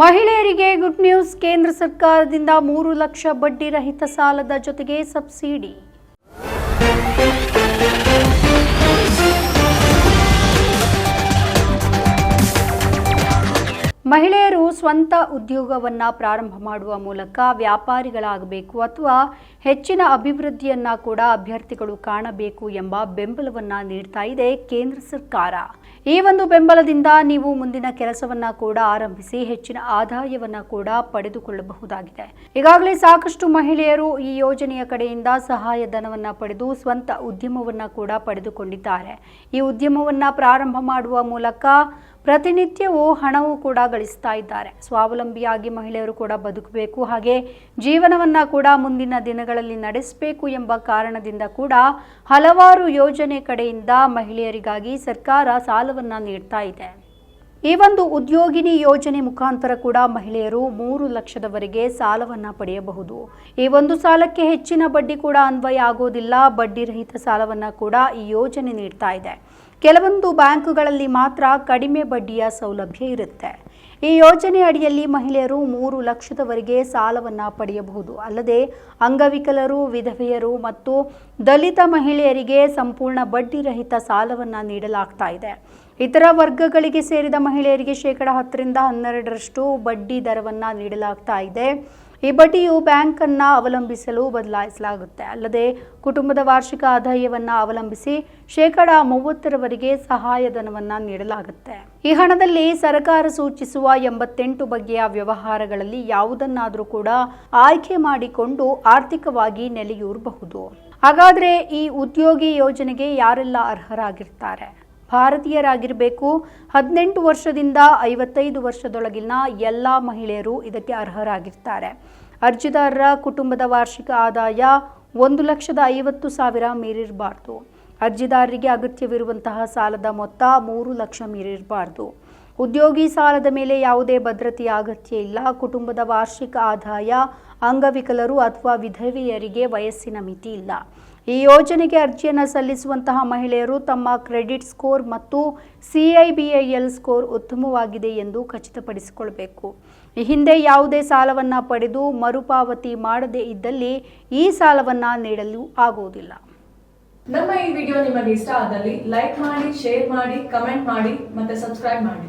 ಮಹಿಳೆಯರಿಗೆ good news. ಕೇಂದ್ರ ಸರ್ಕಾರದಿಂದ ಮೂರು ಲಕ್ಷ ಬಡ್ಡಿ ರಹಿತ ಸಾಲದ ಜೊತೆಗೆ ಸಬ್ಸಿಡಿ. ಮಹಿಳೆಯರು ಸ್ವಂತ ಉದ್ಯೋಗವನ್ನ ಪ್ರಾರಂಭ ಮಾಡುವ ಮೂಲಕ ವ್ಯಾಪಾರಿಗಳಾಗಬೇಕು ಅಥವಾ ಹೆಚ್ಚಿನ ಅಭಿವೃದ್ಧಿಯನ್ನ ಕೂಡ ಅಭ್ಯರ್ಥಿಗಳು ಕಾಣಬೇಕು ಎಂಬ ಬೆಂಬಲವನ್ನ ನೀಡ್ತಾ ಇದೆ ಕೇಂದ್ರ ಸರ್ಕಾರ. ಈ ಒಂದು ಬೆಂಬಲದಿಂದ ನೀವು ಮುಂದಿನ ಕೆಲಸವನ್ನ ಕೂಡ ಆರಂಭಿಸಿ ಹೆಚ್ಚಿನ ಆದಾಯವನ್ನ ಕೂಡ ಪಡೆದುಕೊಳ್ಳಬಹುದಾಗಿದೆ. ಈಗಾಗಲೇ ಸಾಕಷ್ಟು ಮಹಿಳೆಯರು ಈ ಯೋಜನೆಯ ಕಡೆಯಿಂದ ಸಹಾಯಧನವನ್ನ ಪಡೆದು ಸ್ವಂತ ಉದ್ಯಮವನ್ನ ಕೂಡ ಪಡೆದುಕೊಂಡಿದ್ದಾರೆ. ಈ ಉದ್ಯಮವನ್ನ ಪ್ರಾರಂಭ ಮಾಡುವ ಮೂಲಕ ಪ್ರತಿನಿತ್ಯವೂ ಹಣವು ಕೂಡ ಗಳಿಸ್ತಾ ಇದ್ದಾರೆ. ಸ್ವಾವಲಂಬಿಯಾಗಿ ಮಹಿಳೆಯರು ಕೂಡ ಬದುಕಬೇಕು. ಹಾಗೆ ಜೀವನವನ್ನ ಕೂಡ ಮುಂದಿನ ದಿನಗಳಲ್ಲಿ ನಡೆಸಬೇಕು ಎಂಬ ಕಾರಣದಿಂದ ಕೂಡ ಹಲವಾರು ಯೋಜನೆ ಕಡೆಯಿಂದ ಮಹಿಳೆಯರಿಗಾಗಿ ಸರ್ಕಾರ ಸಾಲವನ್ನ ನೀಡ್ತಾ ಇದೆ. ಈ ಒಂದು ಉದ್ಯೋಗಿನಿ ಯೋಜನೆ ಮುಖಾಂತರ ಕೂಡ ಮಹಿಳೆಯರು ಮೂರು ಲಕ್ಷದವರೆಗೆ ಸಾಲವನ್ನ ಪಡೆಯಬಹುದು. ಈ ಒಂದು ಸಾಲಕ್ಕೆ ಹೆಚ್ಚಿನ ಬಡ್ಡಿ ಕೂಡ ಅನ್ವಯ ಆಗೋದಿಲ್ಲ. ಬಡ್ಡಿ ರಹಿತ ಸಾಲವನ್ನ ಕೂಡ ಈ ಯೋಜನೆ ನೀಡ್ತಾ ಇದೆ. ಕೆಲವೊಂದು ಬ್ಯಾಂಕುಗಳಲ್ಲಿ ಮಾತ್ರ ಕಡಿಮೆ ಬಡ್ಡಿಯ ಸೌಲಭ್ಯ ಇರುತ್ತೆ. ಈ ಯೋಜನೆ ಅಡಿಯಲ್ಲಿ ಮಹಿಳೆಯರು ಮೂರು ಲಕ್ಷದವರೆಗೆ ಸಾಲವನ್ನು ಪಡೆಯಬಹುದು. ಅಲ್ಲದೆ ಅಂಗವಿಕಲರು, ವಿಧವೆಯರು ಮತ್ತು ದಲಿತ ಮಹಿಳೆಯರಿಗೆ ಸಂಪೂರ್ಣ ಬಡ್ಡಿ ರಹಿತ ಸಾಲವನ್ನು ನೀಡಲಾಗ್ತಾ ಇದೆ. ಇತರ ವರ್ಗಗಳಿಗೆ ಸೇರಿದ ಮಹಿಳೆಯರಿಗೆ ಶೇಕಡ ಹತ್ತರಿಂದ ಹನ್ನೆರಡರಷ್ಟು ಬಡ್ಡಿ ದರವನ್ನು ನೀಡಲಾಗ್ತಾ ಇದೆ. ಈ ಬಡ್ಡಿಯು ಬ್ಯಾಂಕನ್ನು ಅವಲಂಬಿಸಲು ಬದಲಾಯಿಸಲಾಗುತ್ತೆ. ಅಲ್ಲದೆ ಕುಟುಂಬದ ವಾರ್ಷಿಕ ಆದಾಯವನ್ನು ಅವಲಂಬಿಸಿ ಶೇಕಡ ಮೂವತ್ತರವರೆಗೆ ಸಹಾಯಧನವನ್ನ ನೀಡಲಾಗುತ್ತೆ. ಈ ಹಣದಲ್ಲಿ ಸರ್ಕಾರ ಸೂಚಿಸುವ ಎಂಬತ್ತೆಂಟು ಬಗೆಯ ವ್ಯವಹಾರಗಳಲ್ಲಿ ಯಾವುದನ್ನಾದರೂ ಕೂಡ ಆಯ್ಕೆ ಮಾಡಿಕೊಂಡು ಆರ್ಥಿಕವಾಗಿ ನೆಲೆಯೂರಬಹುದು. ಹಾಗಾದ್ರೆ ಈ ಉದ್ಯೋಗಿ ಯೋಜನೆಗೆ ಯಾರೆಲ್ಲ ಅರ್ಹರಾಗಿರ್ತಾರೆ? ಭಾರತೀಯರಾಗಿರಬೇಕು. ಹದಿನೆಂಟು ವರ್ಷದಿಂದ ಐವತ್ತೈದು ವರ್ಷದೊಳಗಿನ ಎಲ್ಲ ಮಹಿಳೆಯರು ಇದಕ್ಕೆ ಅರ್ಹರಾಗಿರ್ತಾರೆ. ಅರ್ಜಿದಾರರ ಕುಟುಂಬದ ವಾರ್ಷಿಕ ಆದಾಯ ಒಂದು ಲಕ್ಷದ ಐವತ್ತು ಸಾವಿರ ಮೀರಿರಬಾರ್ದು. ಅರ್ಜಿದಾರರಿಗೆ ಅಗತ್ಯವಿರುವಂತಹ ಸಾಲದ ಮೊತ್ತ ಮೂರು ಲಕ್ಷ ಮೀರಿರಬಾರ್ದು. ಉದ್ಯೋಗಿ ಸಾಲದ ಮೇಲೆ ಯಾವುದೇ ಭದ್ರತೆಯ ಅಗತ್ಯ ಇಲ್ಲ. ಕುಟುಂಬದ ವಾರ್ಷಿಕ ಆದಾಯ ಅಂಗವಿಕಲರು ಅಥವಾ ವಿಧವೆಯರಿಗೆ ವಯಸ್ಸಿನ ಮಿತಿ ಇಲ್ಲ. ಈ ಯೋಜನೆಗೆ ಅರ್ಜಿಯನ್ನು ಸಲ್ಲಿಸುವಂತಹ ಮಹಿಳೆಯರು ತಮ್ಮ ಕ್ರೆಡಿಟ್ ಸ್ಕೋರ್ ಮತ್ತು ಸಿಐಬಿಐಎಲ್ ಸ್ಕೋರ್ ಉತ್ತಮವಾಗಿದೆ ಎಂದು ಖಚಿತಪಡಿಸಿಕೊಳ್ಳಬೇಕು ಈ ಹಿಂದೆ ಯಾವುದೇ ಸಾಲವನ್ನು ಪಡೆದು ಮರುಪಾವತಿ ಮಾಡದೇ ಇದ್ದಲ್ಲಿ ಈ ಸಾಲವನ್ನು ನೀಡಲು ಆಗುವುದಿಲ್ಲ. ನಮ್ಮ ಈ ವಿಡಿಯೋ ನಿಮಗೆ ಇಷ್ಟ ಆದಲ್ಲಿ ಲೈಕ್ ಮಾಡಿ, ಶೇರ್ ಮಾಡಿ, ಕಮೆಂಟ್ ಮಾಡಿ ಮತ್ತೆ ಸಬ್ಸ್ಕ್ರೈಬ್ ಮಾಡಿ.